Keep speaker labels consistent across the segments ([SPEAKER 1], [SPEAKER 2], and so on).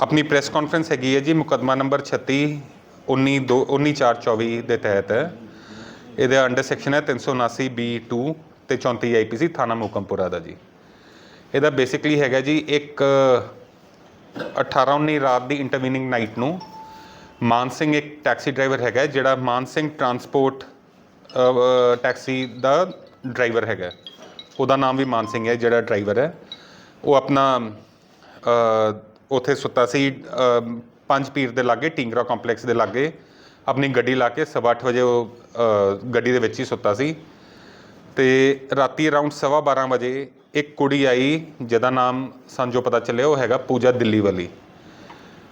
[SPEAKER 1] ਆਪਣੀ press conference ਹੈਗੀ ਹੈ ਜੀ, ਮੁਕੱਦਮਾ ਨੰਬਰ 36 19 ਦੋ 19424 ਦੇ ਤਹਿਤ। ਹੈ ਇਹਦੇ ਅੰਡਰ ਸੈਕਸ਼ਨ ਹੈ 379 ਬੀ2 ਤੇ 34 ਆਈਪੀਸੀ ਥਾਣਾ ਮੁਕਮਪੁਰਾ ਦਾ ਜੀ। ਇਹਦਾ ਬੇਸਿਕਲੀ ਹੈਗਾ ਜੀ, ਇੱਕ 18 19 ਰਾਤ ਦੀ ਇੰਟਰਵੀਨਿੰਗ ਨਾਈਟ ਨੂੰ ਮਾਨ ਸਿੰਘ ਇੱਕ ਟੈਕਸੀ ਡਰਾਈਵਰ ਹੈਗਾ ਜਿਹੜਾ ਮਾਨ ਸਿੰਘ ਟਰਾਂਸਪੋਰਟ ਟੈਕਸੀ ਦਾ ਡਰਾਈਵਰ ਹੈਗਾ ਉਹਦਾ ਨਾਮ ਵੀ ਮਾਨ ਸਿੰਘ ਹੈ, ਜਿਹੜਾ ਡਰਾਈਵਰ ਹੈ। ਉਹ ਆਪਣਾ ਉੱਥੇ ਸੁੱਤਾ ਸੀ ਪੰਜ ਪੀਰ ਦੇ ਲਾਗੇ, ਟਿੰਗਰਾ ਕੰਪਲੈਕਸ ਦੇ ਲਾਗੇ। ਆਪਣੀ ਗੱਡੀ ਲਾ ਕੇ ਸਵਾ ਅੱਠ ਵਜੇ ਉਹ ਗੱਡੀ ਦੇ ਵਿੱਚ ਹੀ ਸੁੱਤਾ ਸੀ। ਤੇ ਰਾਤੀ ਅਰਾਊਂਡ ਸਵਾ 12 ਵਜੇ ਇੱਕ ਕੁੜੀ ਆਈ, ਜਿਹਦਾ ਨਾਮ ਸਾਨੂੰ ਪਤਾ ਚੱਲਿਆ, ਉਹ ਹੈਗਾ ਪੂਜਾ ਦਿੱਲੀ ਵਾਲੀ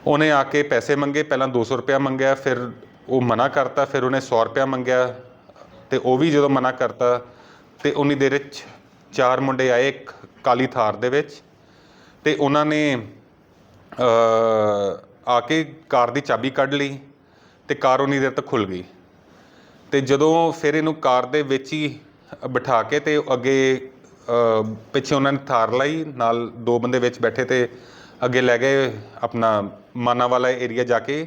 [SPEAKER 1] ਉਹਨੇ ਆ ਕੇ ਪੈਸੇ ਮੰਗੇ, ਪਹਿਲਾਂ 200 ਰੁਪਇਆ ਮੰਗਿਆ, ਫਿਰ ਉਹ ਮਨਾ ਕਰਤਾ, ਫਿਰ ਉਹਨੇ 100 ਰੁਪਇਆ ਮੰਗਿਆ। ਤੇ ਉਹ ਵੀ ਜਦੋਂ ਮਨਾ ਕਰਤਾ, ਤੇ ਉਨੀ ਦੇਰ ਵਿੱਚ ਚਾਰ ਮੁੰਡੇ ਆਏ ਇੱਕ ਕਾਲੀ ਥਾਰ ਦੇ ਵਿੱਚ। ਤੇ ਉਹਨਾਂ ਨੇ ਆ ਕੇ ਕਾਰ ਦੀ ਚਾਬੀ ਕੱਢ ਲਈ ਅਤੇ ਕਾਰ ਉਨੀ ਦੇਰ ਤੱਕ ਖੁੱਲ੍ਹ ਗਈ। ਅਤੇ ਜਦੋਂ ਫਿਰ ਇਹਨੂੰ ਕਾਰ ਦੇ ਵਿੱਚ ਹੀ ਬਿਠਾ ਕੇ ਅਤੇ ਅੱਗੇ ਪਿੱਛੇ ਉਹਨਾਂ ਨੇ ਥਾਰ ਲਾਈ, ਨਾਲ ਦੋ ਬੰਦੇ ਵਿੱਚ ਬੈਠੇ ਅਤੇ ਅੱਗੇ ਲੈ ਗਏ ਆਪਣਾ ਮਾਨਾ ਵਾਲਾ ਏਰੀਆ ਜਾ ਕੇ।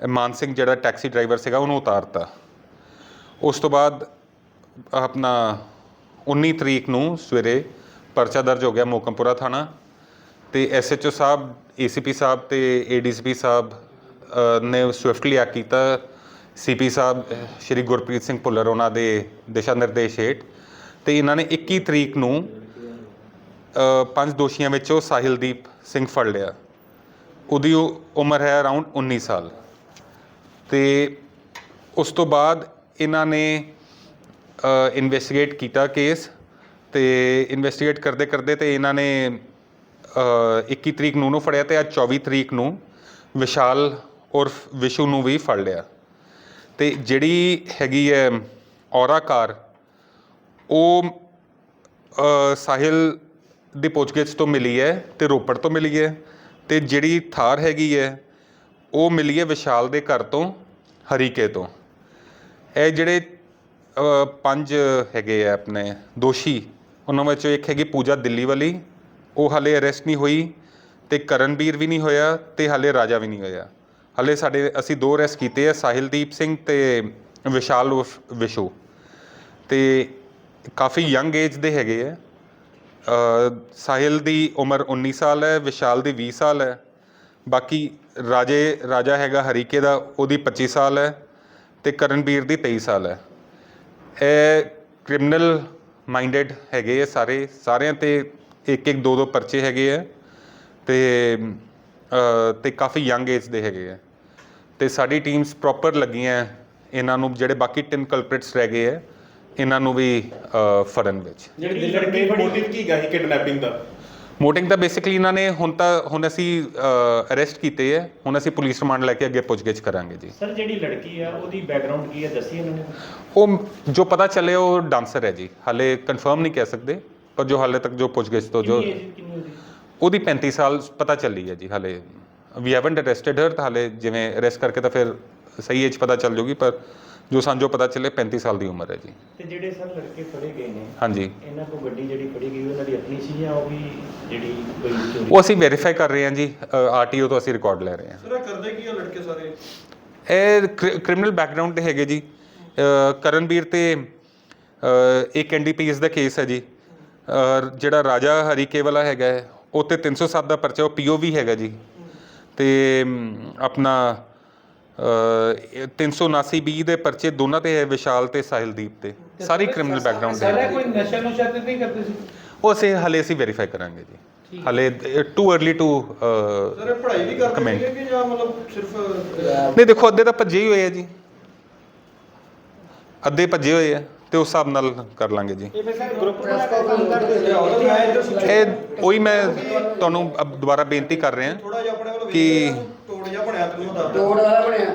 [SPEAKER 1] ਮਾਨ ਸਿੰਘ ਜਿਹੜਾ ਟੈਕਸੀ ਡਰਾਈਵਰ ਸੀਗਾ ਉਹਨੂੰ ਉਤਾਰਤਾ। ਉਸ ਤੋਂ ਬਾਅਦ ਆਪਣਾ 19 ਤਰੀਕ ਨੂੰ ਸਵੇਰੇ ਪਰਚਾ ਦਰਜ ਹੋ ਗਿਆ ਮੋਕਮਪੁਰਾ ਥਾਣਾ। ਤੇ ਐਸਐਚਓ ਸਾਹਿਬ ਏਸੀਪੀ ਸਾਹਿਬ ਤੇ ਏਡੀਸੀਪੀ ਸਾਹਿਬ ਨੇ ਸਵਿਫਟਲੀ ਐਕਟ ਕੀਤਾ। ਸੀਪੀ ਸਾਹਿਬ ਸ਼੍ਰੀ ਗੁਰਪ੍ਰੀਤ ਸਿੰਘ ਭੁੱਲਰ, ਉਹਨਾਂ ਦੇ ਦਿਸ਼ਾ ਨਿਰਦੇਸ਼ ਹੇਠ। ਤੇ ਇਹਨਾਂ ਨੇ 21 ਤਰੀਕ ਨੂੰ ਪੰਜ ਦੋਸ਼ੀਆਂ ਵਿੱਚੋਂ ਸਾਹਿਲਦੀਪ ਸਿੰਘ ਫੜ ਲਿਆ। ਉਹਦੀ ਉਮਰ ਹੈ ਅਰਾਊਂਡ 19 ਸਾਲ। ਤੇ ਉਸ ਤੋਂ ਬਾਅਦ ਇਹਨਾਂ ਨੇ ਇਨਵੈਸਟੀਗੇਟ ਕੀਤਾ ਕੇਸ ਤੇ ਇਨਵੈਸਟੀਗੇਟ ਕਰਦੇ ਕਰਦੇ ਤੇ ਇਹਨਾਂ ਨੇ 21 ਤਰੀਕ ਨੂੰ ਨੂੰ ਫੜਿਆ ਤੇ ਅੱਜ 24 ਤਰੀਕ ਨੂੰ ਵਿਸ਼ਾਲ ਉਰਫ ਵਿਸ਼ੂ ਨੂੰ ਵੀ ਫੜ ਲਿਆ। ਤੇ ਜਿਹੜੀ ਹੈਗੀ ਹੈ ਔਰਾ ਕਾਰ, ਉਹ ਸਾਹਿਲ ਦੀ ਪੁੱਛਗਿੱਛ ਤੋਂ ਮਿਲੀ ਹੈ ਤੇ ਰੋਪੜ ਤੋਂ ਮਿਲੀ ਹੈ ਤੇ ਜਿਹੜੀ ਥਾਰ ਹੈਗੀ ਹੈ, ਉਹ ਮਿਲੀ ਹੈ ਵਿਸ਼ਾਲ ਦੇ ਘਰ ਤੋਂ, ਹਰੀਕੇ ਤੋਂ। ਇਹ ਜਿਹੜੇ ਪੰਜ ਹੈਗੇ ਆ ਆਪਣੇ ਦੋਸ਼ੀ, ਉਹਨਾਂ ਵਿੱਚੋਂ ਇੱਕ ਹੈਗੀ ਪੂਜਾ ਦਿੱਲੀ ਵਾਲੀ ਉਹ ਹਾਲੇ ਅਰੈਸਟ ਨਹੀਂ ਹੋਈ ਤੇ ਕਰਨਵੀਰ ਵੀ ਨਹੀਂ ਹੋਇਆ ਤੇ ਹਾਲੇ ਰਾਜਾ ਵੀ ਨਹੀਂ ਹੋਇਆ। ਹਾਲੇ ਸਾਡੇ, ਅਸੀਂ ਦੋ ਅਰੈਸਟ ਕੀਤੇ ਆ, ਸਾਹਿਲਦੀਪ ਸਿੰਘ ਤੇ ਵਿਸ਼ਾਲ ਉਰਫ ਵਿਸ਼ੂ। ਤੇ ਕਾਫੀ ਯੰਗ ਏਜ ਦੇ ਹੈਗੇ ਆ। ਸਾਹਿਲ ਦੀ ਉਮਰ 19 ਸਾਲ ਹੈ, ਵਿਸ਼ਾਲ ਦੀ 20 ਸਾਲ ਹੈ। ਬਾਕੀ ਰਾਜੇ, ਰਾਜਾ ਹੈਗਾ ਹਰੀਕੇ ਦਾ, ਉਹਦੀ 25 ਸਾਲ ਹੈ ਤੇ ਕਰਨਵੀਰ ਦੀ 23 ਸਾਲ ਹੈ। ਇਹ ਕ੍ਰਿਮੀਨਲ ਮਾਈਂਡਡ ਹੈਗੇ ਆ ਸਾਰੇ, ਸਾਰਿਆਂ ਤੇ ਇੱਕ ਇੱਕ ਦੋ ਦੋ ਪਰਚੇ ਹੈਗੇ ਆ ਤੇ ਤੇ ਕਾਫੀ ਯੰਗ ਏਜ ਦੇ ਹੈਗੇ ਆ। ਤੇ ਸਾਡੀ ਟੀਮਸ ਪ੍ਰੋਪਰ ਲੱਗੀਆਂ ਇਹਨਾਂ ਨੂੰ ਜਿਹੜੇ ਬਾਕੀ ਤਿੰਨ ਕਲਪ੍ਰਿਟਸ ਰਹਿ ਗਏ ਆ ਇਹਨਾਂ ਨੂੰ ਵੀ ਫੜਨ ਵਿੱਚ।
[SPEAKER 2] ਜਿਹੜੀ ਲੜਕੀ ਮੋਟਿਵ ਕੀ ਗਾ ਸੀ ਕਿਡਨੈਪਿੰਗ ਦਾ?
[SPEAKER 1] ਮੋਟਿੰਗ ਤਾਂ ਬੇਸਿਕਲੀ ਇਹਨਾਂ ਨੇ ਹੁਣ ਤਾਂ ਹੁਣ ਅਸੀਂ ਅਰੈਸਟ ਕੀਤੇ ਹੈ ਹੁਣ ਅਸੀਂ ਪੁਲਿਸ ਰਿਮਾਂਡ ਲੈ ਕੇ ਅੱਗੇ ਪੁੱਛਗਿੱਛ ਕਰਾਂਗੇ ਜੀ।
[SPEAKER 3] ਸਰ ਜਿਹੜੀ ਲੜਕੀ ਆ ਉਹਦੀ ਬੈਕਗ੍ਰਾਉਂਡ ਕੀ ਹੈ ਦੱਸੀ ਇਹਨਾਂ ਨੇ।
[SPEAKER 1] ਉਹ ਜੋ ਪਤਾ ਚੱਲੇ ਉਹ ਡਾਂਸਰ ਹੈ ਜੀ। ਹਾਲੇ ਕਨਫਰਮ ਨਹੀਂ ਕਹਿ ਸਕਦੇ। ਪਰ ਜੋ ਹਾਲੇ ਤੱਕ ਜੋ ਪੁੱਛਗਿੱਛ ਤੋਂ ਜੋ
[SPEAKER 3] ਕਿੰਨੀ ਏਜ ਕਿੰਨੀ ਉਹਦੀ
[SPEAKER 1] ਉਹਦੀ 35 ਸਾਲ ਪਤਾ ਚੱਲੀ ਹੈ ਜੀ ਹਾਲੇ ਵੀ ਹੈਵਨਟ ਅਰੈਸਟਡ ਹਰ ਤਾਂ ਹਾਲੇ ਜਿਵੇਂ ਅਰੈਸਟ ਕਰਕੇ ਤਾਂ ਫਿਰ ਸਹੀ ਏਜ ਪਤਾ ਚੱਲ ਜੂਗੀ ਪਰ ਜੋ ਸਾਨੂੰ ਜੋ ਪਤਾ ਚੱਲੇ 35 ਸਾਲ ਦੀ ਉਮਰ ਹੈ ਜੀ।
[SPEAKER 3] ਤੇ ਜਿਹੜੇ ਸਰ ਲੜਕੇ ਫੜੇ ਗਏ ਨੇ
[SPEAKER 1] ਹਾਂਜੀ।
[SPEAKER 3] ਇਹਨਾਂ ਕੋਲ ਗੱਡੀ ਜਿਹੜੀ ਫੜੀ ਗਈ ਉਹਨਾਂ ਦੀ ਆਪਣੀ ਸੀ ਜਾਂ ਉਹ ਵੀ ਜਿਹੜੀ ਕੋਈ ਚੋਰੀ?
[SPEAKER 1] ਉਹ ਅਸੀਂ ਵੈਰੀਫਾਈ ਕਰ ਰਹੇ ਹਾਂ ਜੀ ਆਰਟੀਓ ਤੋਂ ਅਸੀਂ ਰਿਕਾਰਡ ਲੈ ਰਹੇ ਹਾਂ।
[SPEAKER 2] ਸਰ ਇਹ ਕਰਦੇ ਕੀ ਆ ਲੜਕੇ ਸਾਰੇ?
[SPEAKER 1] ਇਹ ਕ੍ਰਿਮੀਨਲ ਬੈਕਗ੍ਰਾਉਂਡ ਤੇ ਹੈਗੇ ਜੀ। ਅ, ਕਰਨਵੀਰ ਤੇ ਅ, ਇੱਕ ਐਨਡੀਪੀਐਸ ਦਾ ਕੇਸ ਹੈ ਜੀ। ਜਿਹੜਾ ਰਾਜਾ ਹਰੀਕੇ ਵਾਲਾ ਹੈਗਾ ਉਹ ਤੇ 307 ਦਾ ਪਰਚਾ ਉਹ ਪੀਓਵੀ ਹੈਗਾ ਜੀ। ਤੇ ਆਪਣਾ ਅ, 379 ਬੀ ਦੇ ਪਰਚੇ ਦੋਨਾਂ ਤੇ ਹੈ ਵਿਸ਼ਾਲ ਤੇ ਸਾਹਿਲਦੀਪ ਤੇ। ਸਾਰੀ ਕ੍ਰਿਮੀਨਲ ਬੈਕਗ੍ਰਾਉਂਡ ਦੇ
[SPEAKER 4] ਸਾਰੇ ਕੋਈ ਨਸ਼ਾ ਨੁਸ਼ਾ ਤੇ ਨਹੀਂ ਕਰਦੇ ਸੀ?
[SPEAKER 1] ਉਹ ਅਸੀਂ ਹਲੇ ਅਸੀਂ ਵੈਰੀਫਾਈ ਕਰਾਂਗੇ ਜੀ। ਹਲੇ ਟੂ अर्ਲੀ ਟੂ
[SPEAKER 2] ਸਰ ਇਹ ਪੜ੍ਹਾਈ ਵੀ ਕਰਦੇ
[SPEAKER 1] Comment.
[SPEAKER 2] ਸੀਗੇ ਕਿ ਜਾਂ ਮਤਲਬ ਸਿਰਫ
[SPEAKER 1] ਨਹੀਂ ਦੇਖੋ ਅੱਧੇ ਤਾਂ ਭੱਜੇ ਹੀ ਹੋਏ ਆ ਜੀ। ਅੱਧੇ ਭੱਜੇ ਹੋਏ ਆ। ਤੇ ਉਸ ਹਿਸਾਬ ਨਾਲ ਕਰ ਲਾਂਗੇ ਜੀ।
[SPEAKER 4] ਇਹ ਫਿਰ ਸਰ ਗਰੁੱਪ ਕਰਦੇ
[SPEAKER 2] ਮੈਂ ਇੱਧਰ ਸੁਣ
[SPEAKER 1] ਇਹ ਉਹੀ ਮੈਂ ਤੁਹਾਨੂੰ ਅਬ ਦੁਬਾਰਾ ਬੇਨਤੀ ਕਰ ਰਿਹਾ।
[SPEAKER 2] ਥੋੜਾ ਜਿਹਾ ਆਪਣੇ ਵੱਲ
[SPEAKER 1] ਕਿ-
[SPEAKER 2] ਤੋੜ ਜਿਹਾ ਬਣਿਆ ਤੈਨੂੰ ਦੱਸ।
[SPEAKER 5] ਤੋੜ ਵਾਲਾ ਬਣਿਆ।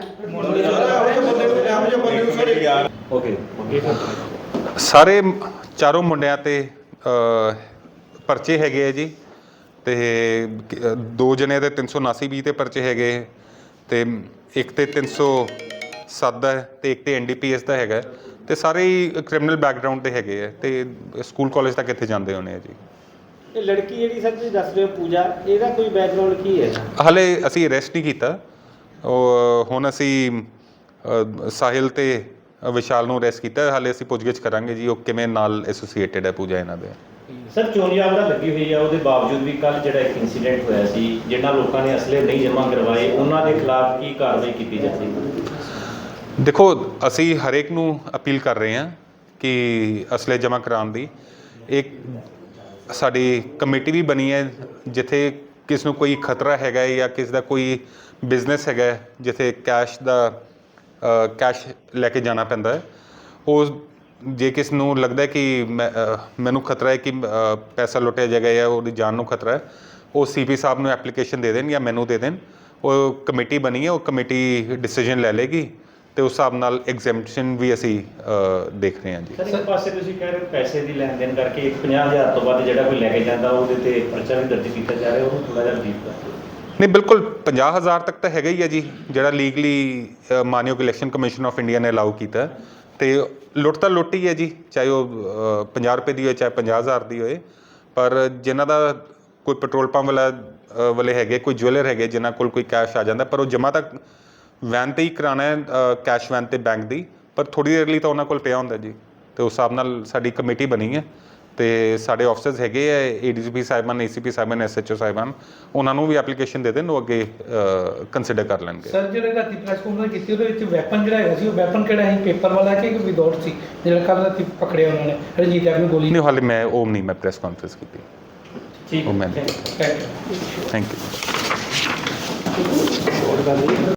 [SPEAKER 2] ਸਰ
[SPEAKER 1] ਚਾਰੋਂ ਮੁੰਡਿਆਂ ਤੇ ਅ, ਪਰਚੇ ਹੈਗੇ ਆ ਜੀ। ਤੇ ਦੋ ਜਣੇ ਦੇ 379 ਬੀ ਤੇ ਪਰਚੇ ਹੈਗੇ ਤੇ ਇੱਕ ਤੇ 307 ਦਾ ਤੇ ਇੱਕ ਤੇ ਐਨਡੀਪੀਐਸ ਦਾ ਹੈਗਾ ਤੇ ਸਾਰੇ ਹੀ ਕ੍ਰਿਮੀਨਲ ਬੈਕਗ੍ਰਾਉਂਡ ਦੇ ਹੈਗੇ ਆ ਤੇ ਸਕੂਲ ਕਾਲਜ ਤੱਕ ਇੱਥੇ ਜਾਂਦੇ ਹੋਣੇ ਆ ਜੀ।
[SPEAKER 3] ਇਹ ਲੜਕੀ ਜਿਹੜੀ ਸਰ ਤੁਸੀਂ ਦੱਸ ਰਹੇ ਹੋ ਪੂਜਾ ਇਹਦਾ ਕੋਈ ਬੈਕਗ੍ਰਾਉਂਡ ਕੀ ਹੈ?
[SPEAKER 1] ਹਾਲੇ ਅਸੀਂ ਅਰੈਸਟ ਨਹੀਂ ਕੀਤਾ। ਉਹ ਹੁਣ ਅਸੀਂ ਅ, ਸਾਹਿਲ ਤੇ ਵਿਸ਼ਾਲ ਨੂੰ ਅਰੈਸਟ ਕੀਤਾ। ਹਾਲੇ ਅਸੀਂ ਪੁੱਛਗਿੱਛ ਕਰਾਂਗੇ ਜੀ ਉਹ ਕਿਵੇਂ ਨਾਲ ਐਸੋਸੀਏਟਡ ਹੈ ਪੂਜਾ ਇਹਨਾਂ ਦੇ।
[SPEAKER 3] ਸਰ ਚੋਰੀ ਆਵਰਾ ਲੱਗੀ ਹੋਈ ਆ ਉਹਦੇ ਬਾਵਜੂਦ ਵੀ ਕੱਲ ਜਿਹੜਾ ਇੱਕ ਇਨਸੀਡੈਂਟ ਹੋਇਆ ਸੀ ਜਿਨ੍ਹਾਂ ਲੋਕਾਂ ਨੇ ਅਸਲੇ ਨਹੀਂ ਜਮ੍ਹਾਂ ਕਰਵਾਏ ਉਹਨਾਂ ਦੇ ਖਿਲਾਫ ਕੀ ਕਾਰਵਾਈ ਕੀਤੀ ਜਾਂਦੀ
[SPEAKER 1] ਦੇਖੋ ਅਸੀਂ ਹਰੇਕ ਨੂੰ ਅਪੀਲ ਕਰ ਰਹੇ ਹਾਂ ਕਿ ਅਸਲੇ ਜਮ੍ਹਾਂ ਕਰਾਉਣ ਦੀ। ਇੱਕ ਸਾਡੀ ਕਮੇਟੀ ਵੀ ਬਣੀ ਹੈ ਜਿੱਥੇ ਕਿਸ ਨੂੰ ਕੋਈ ਖਤਰਾ ਹੈਗਾ ਹੈ ਜਾਂ ਕਿਸ ਦਾ ਕੋਈ ਬਿਜ਼ਨਸ ਹੈਗਾ ਜਿੱਥੇ ਕੈਸ਼ ਦਾ ਕੈਸ਼ ਲੈ ਕੇ ਜਾਣਾ ਪੈਂਦਾ ਹੈ। ਉਹ ਜੇ ਕਿਸ ਨੂੰ ਲੱਗਦਾ ਹੈ ਕਿ ਮੈਂ, ਮੈਨੂੰ ਖਤਰਾ ਹੈ ਕਿ ਪੈਸਾ ਲੁੱਟਿਆ ਜਾਏਗਾ ਜਾਂ ਉਹਦੀ ਜਾਨ ਨੂੰ ਖਤਰਾ ਹੈ ਉਹ ਸੀਪੀ ਸਾਹਿਬ ਨੂੰ ਐਪਲੀਕੇਸ਼ਨ ਦੇ ਦੇਣ ਜਾਂ ਮੈਨੂੰ ਦੇ ਦੇਣ। ਉਹ ਕਮੇਟੀ ਬਣੀ ਹੈ ਉਹ ਕਮੇਟੀ ਡਿਸੀਜਨ ਲੈ ਲੇਗੀ ਤੇ ਉਸ ਹਿਸਾਬ ਨਾਲ ਐਗਜ਼ੈਂਪਸ਼ਨ ਵੀ ਅਸੀਂ ਅ, ਦੇਖ ਰਹੇ ਹਾਂ ਜੀ।
[SPEAKER 3] ਸਰ ਇੱਕ ਪਾਸੇ ਤੁਸੀਂ ਕਹਿ ਰਹੇ ਹੋ ਪੈਸੇ ਦੀ ਲੈਣ ਦੇਣ ਕਰਕੇ 50000 ਤੋਂ ਵੱਧ ਜਿਹੜਾ ਕੋਈ ਲੈ ਕੇ ਜਾਂਦਾ ਉਹਦੇ ਤੇ ਪਰਚਾ ਵੀ ਦਰਜ ਕੀਤਾ ਜਾ ਰਿਹਾ ਉਹਨੂੰ ਥੋੜਾ ਜਿਹਾ ਬਰੀਫ ਕਰ
[SPEAKER 1] ਨਹੀਂ ਬਿਲਕੁਲ 50000 ਤੱਕ ਤਾਂ ਹੈਗਾ ਹੀ ਹੈ ਜੀ ਜਿਹੜਾ ਲੀਗਲੀ ਮਾਨਯੋਗ ਇਲੈਕਸ਼ਨ ਕਮਿਸ਼ਨ ਆਫ ਇੰਡੀਆ ਨੇ ਅਲਾਉ ਕੀਤਾ। ਹੈ। ਤੇ ਲੁੱਟ ਤਾਂ ਲੁੱਟ ਹੀ ਹੈ ਜੀ ਚਾਹੇ ਉਹ ਅ, 50 ਰੁਪਏ ਦੀ ਹੋਏ ਚਾਹੇ 50000 ਦੀ ਹੋਏ। ਪਰ ਜਿਨ੍ਹਾਂ ਦਾ ਕੋਈ ਪੈਟਰੋਲ ਪੰਪ ਵਾਲਾ ਅ, ਵਾਲੇ ਹੈਗੇ ਕੋਈ ਜੁਐਲਰ ਹੈਗੇ ਜਿਨ੍ਹਾਂ ਕੋਲ ਕੋਈ ਕੈਸ਼ ਆ ਜਾਂਦਾ ਪਰ ਉਹ ਜਮਾ ਤੱਕ ਵੈਨ ਤੇ ਹੀ ਕਰਾਣਾ ਹੈ ਕੈਸ਼ ਵੈਨ ਤੇ ਬੈਂਕ ਦੀ ਪਰ ਥੋੜੀ ਦੇਰ ਲਈ ਤਾਂ ਉਹਨਾਂ ਕੋਲ ਪਿਆ ਹੁੰਦਾ ਜੀ। ਤੇ ਉਸ ਹਿਸਾਬ ਨਾਲ ਸਾਡੀ ਕਮੇਟੀ ਬਣੀ ਹੈ। ਤੇ ਸਾਡੇ ਆਫਿਸਰਸ ਹੈਗੇ ਆ ਏਡੀਜੀਪੀ ਸਾਹਿਬਾਨ ਏਸੀਪੀ ਸਾਹਿਬਾਨ ਐਸਐਚਓ ਸਾਹਿਬਾਨ ਉਹਨਾਂ ਨੂੰ ਵੀ ਐਪਲੀਕੇਸ਼ਨ ਦੇ ਦੇਣ ਉਹ ਅੱਗੇ ਕੰਸੀਡਰ ਕਰ ਲੈਣਗੇ।
[SPEAKER 4] ਸਰ ਜਿਹੜੇ ਰਾਤੀ ਪ੍ਰੈਸ ਕਾਨਫਰੰਸ ਕੀਤੀ ਉਹਦੇ ਵਿੱਚ ਵੈਪਨ ਜਿਹੜਾ ਹੈਗਾ ਸੀ ਉਹ ਵੈਪਨ ਕਿਹੜਾ ਸੀ? ਪੇਪਰ ਵਾਲਾ ਕਿ ਵਿਦਆਊਟ ਸੀ? ਜਿਹੜਾ ਕੱਲ ਰਾਤੀ ਪਕੜਿਆ ਉਹਨਾਂ ਨੇ ਰਣਜੀਤ ਐਪ ਨੂੰ ਗੋਲੀ।
[SPEAKER 1] ਨਹੀਂ ਹਾਲੇ ਮੈਂ ਉਹ ਨਹੀਂ ਮੈਂ ਪ੍ਰੈਸ ਕਾਨਫਰੰਸ ਕੀਤੀ।
[SPEAKER 3] ਠੀਕ ਹੈ.
[SPEAKER 1] Thank you